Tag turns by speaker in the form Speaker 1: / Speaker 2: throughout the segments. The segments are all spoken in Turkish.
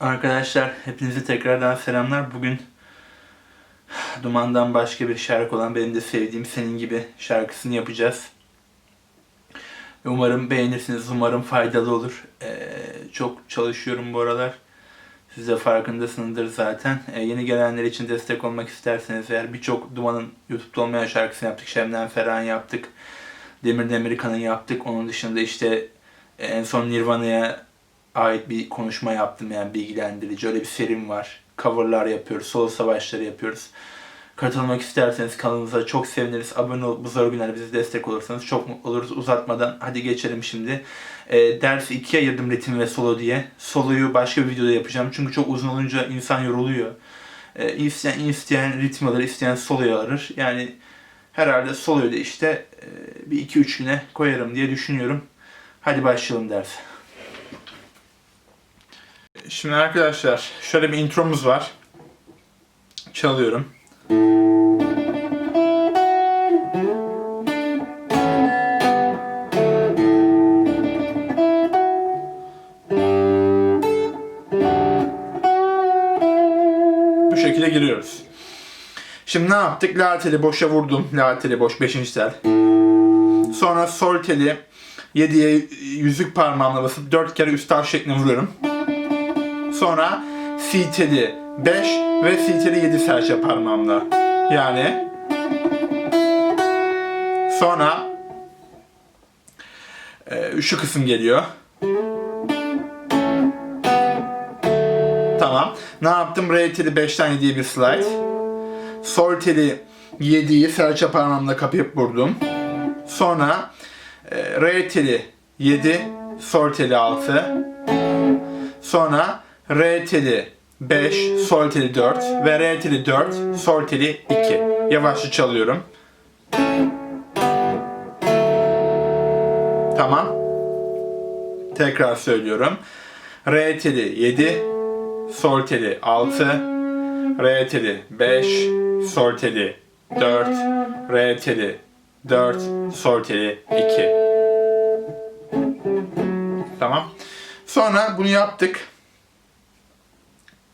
Speaker 1: Arkadaşlar hepinize tekrardan selamlar. Bugün Duman'dan başka bir şarkı olan benim de sevdiğim senin gibi şarkısını yapacağız. Umarım beğenirsiniz. Umarım faydalı olur. Ee, çok çalışıyorum bu aralar. Siz de farkındasınızdır zaten. Ee, yeni gelenler için destek olmak isterseniz eğer birçok Duman'ın YouTube'da olmayan şarkısını yaptık. Şebnem Ferah'ın yaptık. Demir Demirkan'ın yaptık. Onun dışında işte en son Nirvana'ya ait bir konuşma yaptım yani bilgilendirici. Öyle bir serim var. Coverlar yapıyoruz, solo savaşları yapıyoruz. Katılmak isterseniz kanalımıza çok seviniriz. Abone olup bu zor günlerde bize destek olursanız çok mutlu oluruz. Uzatmadan hadi geçelim şimdi. E, dersi ikiye ayırdım ritim ve solo diye. Soloyu başka bir videoda yapacağım. Çünkü çok uzun olunca insan yoruluyor. E, isteyen, isteyen ritmi alır, isteyen soloyu alır. Yani herhalde soloyu da işte e, bir iki üç güne koyarım diye düşünüyorum. Hadi başlayalım derse. Şimdi arkadaşlar şöyle bir intromuz var. Çalıyorum. Bu şekilde giriyoruz. Şimdi ne yaptık? La teli boşa vurdum. La teli boş 5. tel. Sonra sol teli 7'ye yüzük parmağımla basıp 4 kere üst alt şeklinde vuruyorum. Sonra si teli 5 ve si teli 7 serçe parmağımla. Yani sonra e, şu kısım geliyor. Tamam. Ne yaptım? Re teli 5'ten 7'ye bir slide. Sol teli 7'yi serçe parmağımla kapayıp vurdum. Sonra e, re teli 7, sol teli 6. Sonra re teli 5, sol teli 4 ve re teli 4, sol teli 2. Yavaşça çalıyorum. Tamam. Tekrar söylüyorum. Re teli 7, sol teli 6, re teli 5, sol teli 4, re teli 4, sol teli 2. Tamam. Sonra bunu yaptık.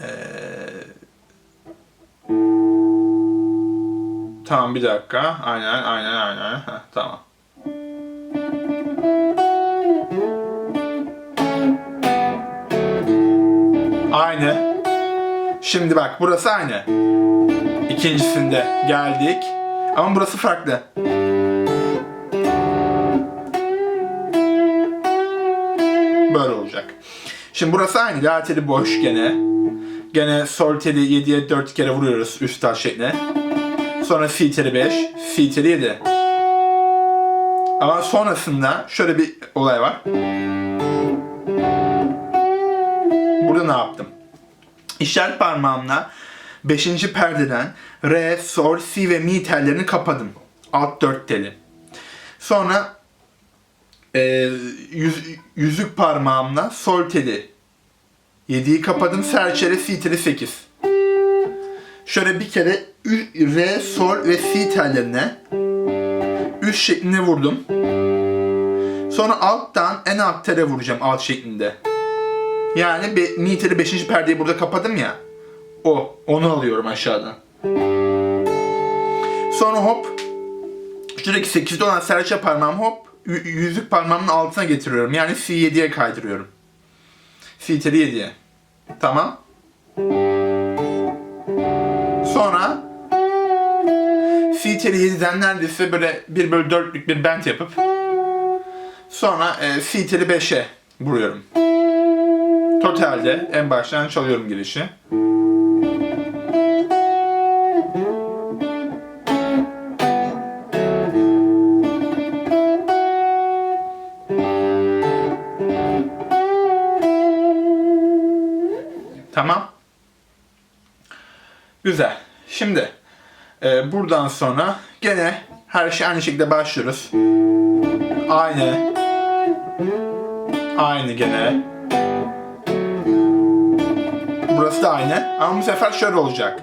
Speaker 1: Ee, tamam bir dakika. Aynen aynen aynen. Heh, tamam. Aynı. Şimdi bak burası aynı. İkincisinde geldik. Ama burası farklı. Böyle olacak. Şimdi burası aynı. La teli boş gene. Gene sol teli 7'ye 4 kere vuruyoruz üst taş şekline. Sonra fi teli 5, fi teli 7. Ama sonrasında şöyle bir olay var. Burada ne yaptım? İşaret parmağımla 5. perdeden re, sol, si ve mi tellerini kapadım. Alt 4 teli. Sonra e, yüz, yüzük parmağımla sol teli 7'yi kapadım. Serçeli si teli 8. Şöyle bir kere re, sol ve si tellerine üst şeklinde vurdum. Sonra alttan en alt tele vuracağım alt şeklinde. Yani be, mi teli 5. perdeyi burada kapadım ya. O. Onu alıyorum aşağıdan. Sonra hop. Şuradaki 8'de olan serçe parmağım hop. Yüzük parmağımın altına getiriyorum. Yani C7'ye kaydırıyorum. Teli 7'ye. Tamam. Sonra 7'den neredeyse böyle 1 bölü 4'lük bir bend yapıp sonra e, teli 5'e vuruyorum. Totalde en baştan çalıyorum girişi. Güzel. Şimdi e, buradan sonra gene her şey aynı şekilde başlıyoruz. Aynı. Aynı gene. Burası da aynı. Ama bu sefer şöyle olacak.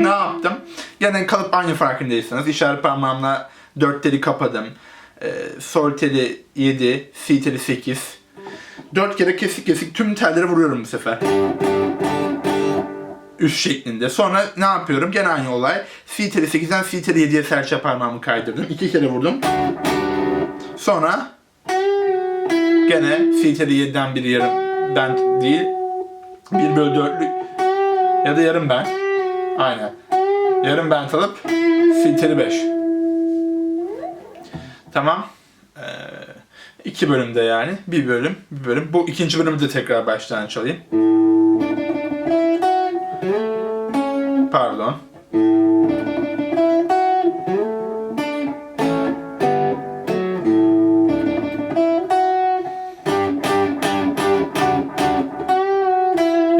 Speaker 1: Ne yaptım? Gene kalıp aynı farkındaysanız işaret parmağımla 4 teli kapadım. E, sol teli 7, si teli 8. 4 kere kesik kesik tüm telleri vuruyorum bu sefer. Üst şeklinde. Sonra ne yapıyorum? Gene aynı olay. Si teli 8'den si teli 7'ye serçe parmağımı kaydırdım. 2 kere vurdum. Sonra gene si teli 7'den bir yarım bent değil. 1 bölü 4'lük ya da yarım bent. Aynen. Yarım bent alıp si teli 5. Tamam. Ee, iki bölümde yani. Bir bölüm, bir bölüm. Bu ikinci bölümü de tekrar baştan çalayım. Pardon.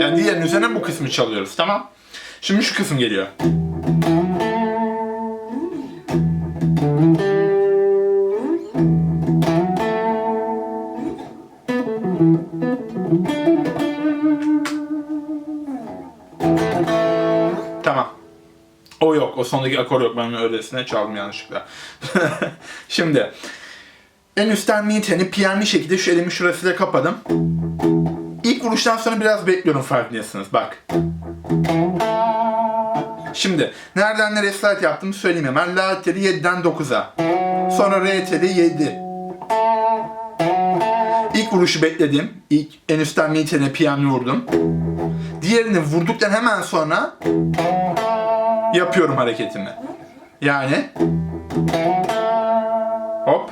Speaker 1: Yani diğerinin üzerine bu kısmı çalıyoruz. Tamam. Şimdi şu kısım geliyor. Sondaki akor yok. Ben öylesine çaldım yanlışlıkla. Şimdi en üstten mi teni piyanlı şekilde şu elimi şurasıyla kapadım. İlk vuruştan sonra biraz bekliyorum farkındaysanız. Bak. Şimdi nereden nereye slide yaptığımı söyleyeyim hemen. La teli 7'den 9'a. Sonra re teli 7. İlk vuruşu bekledim. İlk en üstten mi teni piyanlı vurdum. Diğerini vurduktan hemen sonra yapıyorum hareketimi. Yani hop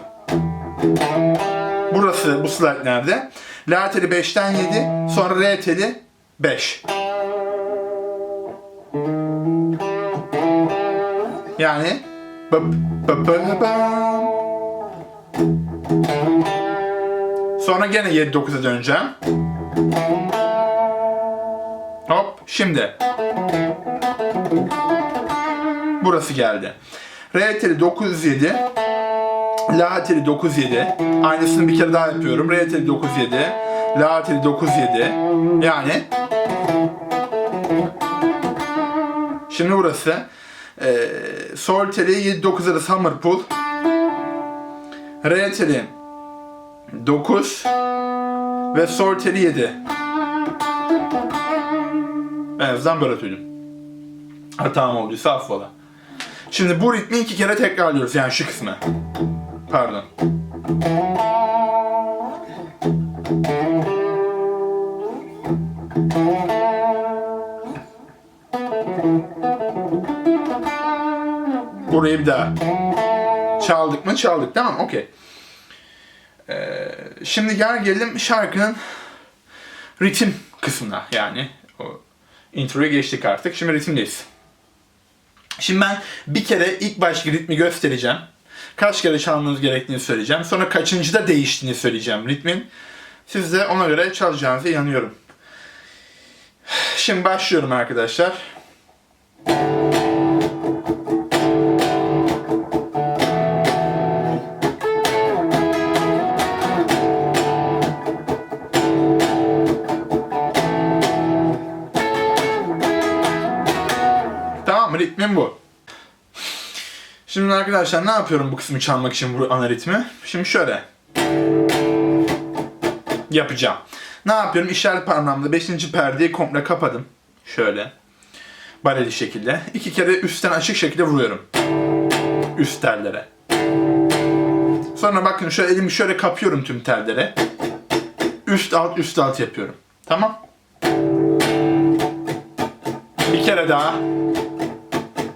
Speaker 1: Burası bu slide nerede? La teli 5'ten 7, sonra re teli 5. Yani bıp bıp bıp. Sonra gene 7 9'a döneceğim. Hop şimdi. Burası geldi. Re teli 9 7. La teli 9 7. Aynısını bir kere daha yapıyorum. Re teli 9 7. La teli 9 7. Yani Şimdi burası e, sol teli 7 9 arası hammer pull. Re teli 9 ve sol teli 7. En azından böyle söyledim. Hatam olduysa affola. Şimdi bu ritmi iki kere tekrarlıyoruz yani şu kısmı. Pardon. Burayı bir daha. Çaldık mı? Çaldık. Tamam okey. Ee, şimdi gel gelelim şarkının ritim kısmına yani. O introyu geçtik artık. Şimdi ritimdeyiz. Şimdi ben bir kere ilk başki ritmi göstereceğim. Kaç kere çalmanız gerektiğini söyleyeceğim. Sonra kaçıncıda değiştiğini söyleyeceğim ritmin. Siz de ona göre çalacağınıza inanıyorum. Şimdi başlıyorum arkadaşlar. Tamam Şimdi arkadaşlar ne yapıyorum bu kısmı çalmak için bu ana? Şimdi şöyle. Yapacağım. Ne yapıyorum? İşaret parmağımla 5. perdeyi komple kapadım. Şöyle. Bareli şekilde. İki kere üstten açık şekilde vuruyorum. Üst tellere. Sonra bakın şöyle elimi şöyle kapıyorum tüm tellere. Üst alt üst alt yapıyorum. Tamam. Bir kere daha.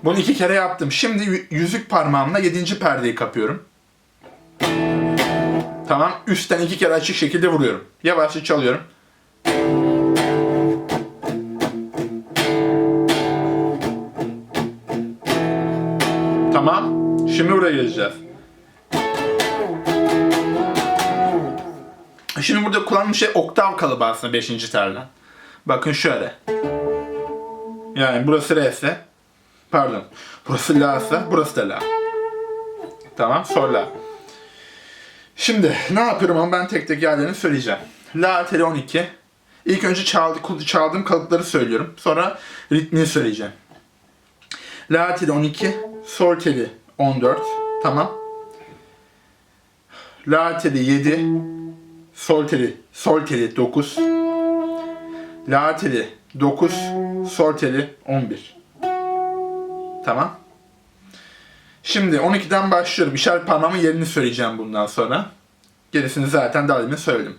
Speaker 1: Bunu iki kere yaptım. Şimdi yü- yüzük parmağımla yedinci perdeyi kapıyorum. Tamam. Üstten iki kere açık şekilde vuruyorum. Yavaşça çalıyorum. Tamam. Şimdi buraya geleceğiz. Şimdi burada kullandığım şey oktav kalıbı aslında 5. telden. Bakın şöyle. Yani burası re ise Pardon. Burası la ise burası da la. Tamam sol la. Şimdi ne yapıyorum ama ben tek tek yerlerini söyleyeceğim. La teli 12. İlk önce çaldı, çaldığım kalıpları söylüyorum. Sonra ritmini söyleyeceğim. La teli 12. Sol teli 14. Tamam. La teli 7. Sol teli, sol teli 9. La teli 9. Sol teli 11. Tamam. Şimdi 12'den başlıyorum. İşaret parmağımın yerini söyleyeceğim bundan sonra. Gerisini zaten daha demin söyledim.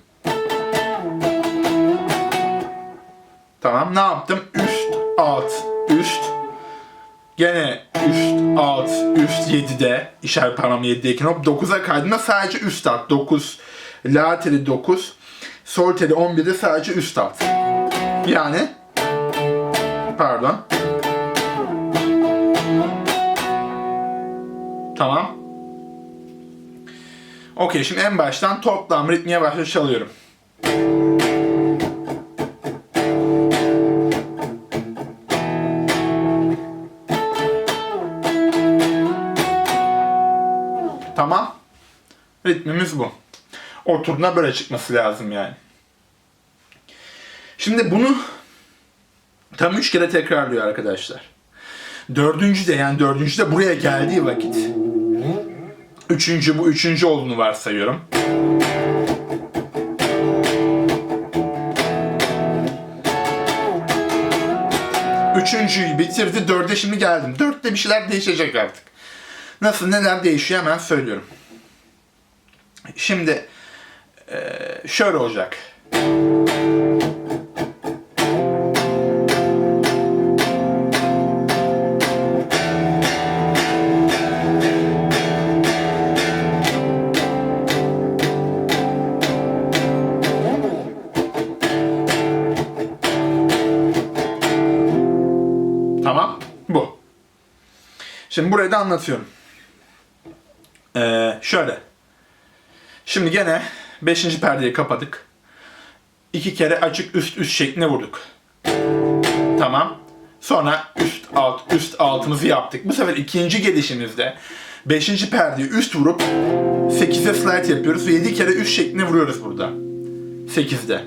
Speaker 1: Tamam ne yaptım? Üst, alt, üst. Gene üst, alt, üst 7'de. işaret parmağım 7'deyken hop 9'a kaydığımda sadece üst alt. 9, la teli 9. Sol teli 11'de sadece üst alt. Yani pardon. Tamam. Okey şimdi en baştan toplam ritmiye başla çalıyorum. Tamam. Ritmimiz bu. Oturduğunda böyle çıkması lazım yani. Şimdi bunu tam üç kere tekrarlıyor arkadaşlar. Dördüncü de yani dördüncü de buraya geldiği vakit. Üçüncü bu üçüncü olduğunu varsayıyorum. Üçüncüyü bitirdi. Dörde şimdi geldim. Dörtte bir şeyler değişecek artık. Nasıl neler değişiyor hemen söylüyorum. Şimdi şöyle olacak. Tamam. Bu. Şimdi burayı da anlatıyorum. Ee, şöyle. Şimdi gene 5. perdeyi kapadık. İki kere açık üst üst şeklinde vurduk. Tamam. Sonra üst alt üst altımızı yaptık. Bu sefer ikinci gelişimizde 5. perdeyi üst vurup 8'e slide yapıyoruz ve 7 kere üst şeklinde vuruyoruz burada. 8'de.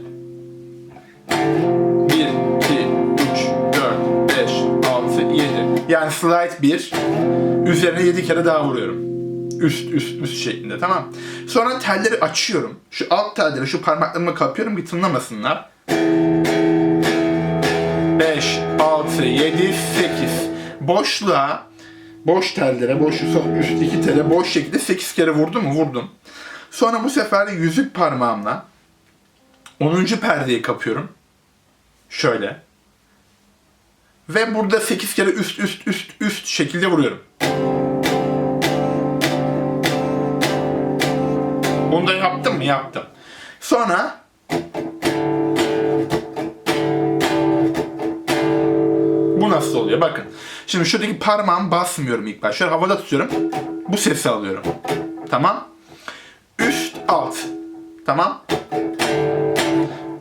Speaker 1: Slide 1. Üzerine 7 kere daha vuruyorum. Üst üst üst şeklinde tamam. Sonra telleri açıyorum. Şu alt telleri şu parmaklarımla kapıyorum ki tınlamasınlar. 5, 6, 7, 8. Boşluğa boş tellere, boş üst iki tele boş şekilde 8 kere vurdum mu? Vurdum. Sonra bu sefer yüzük parmağımla 10. perdeyi kapıyorum. Şöyle. Ve burada 8 kere üst üst üst üst şekilde vuruyorum. Bunu da yaptım mı? Yaptım. Sonra bu nasıl oluyor? Bakın. Şimdi şuradaki parmağımı basmıyorum ilk başta. Havada tutuyorum. Bu sesi alıyorum. Tamam. Üst alt. Tamam.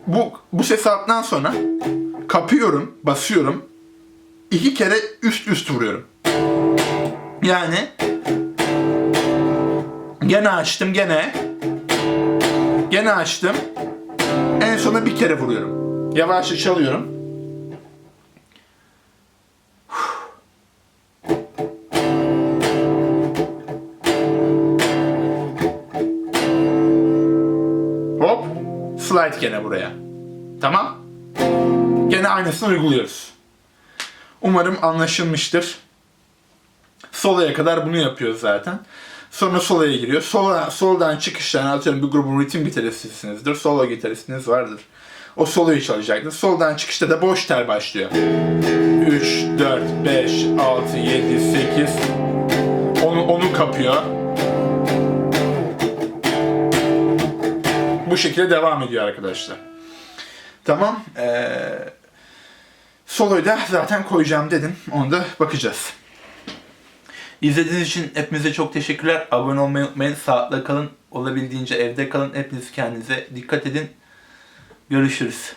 Speaker 1: Bu bu sesi aldıktan sonra kapıyorum, basıyorum. İki kere üst üst vuruyorum. Yani gene açtım gene gene açtım. En sona bir kere vuruyorum. Yavaşça çalıyorum. Hop. Slide gene buraya. Tamam. Gene aynısını uyguluyoruz. Umarım anlaşılmıştır. Solo'ya kadar bunu yapıyoruz zaten. Sonra solo'ya giriyor. Sola, soldan çıkıştan atıyorum bir grubun ritim gitaristisinizdir. Solo gitaristiniz vardır. O soloyu çalacaktır. Soldan çıkışta da boş tel başlıyor. 3, 4, 5, 6, 7, 8. Onu, onu kapıyor. Bu şekilde devam ediyor arkadaşlar. Tamam. Ee, soloyu da zaten koyacağım dedim. Onu da bakacağız. İzlediğiniz için hepinize çok teşekkürler. Abone olmayı unutmayın. Sağlıkla kalın. Olabildiğince evde kalın. Hepiniz kendinize dikkat edin. Görüşürüz.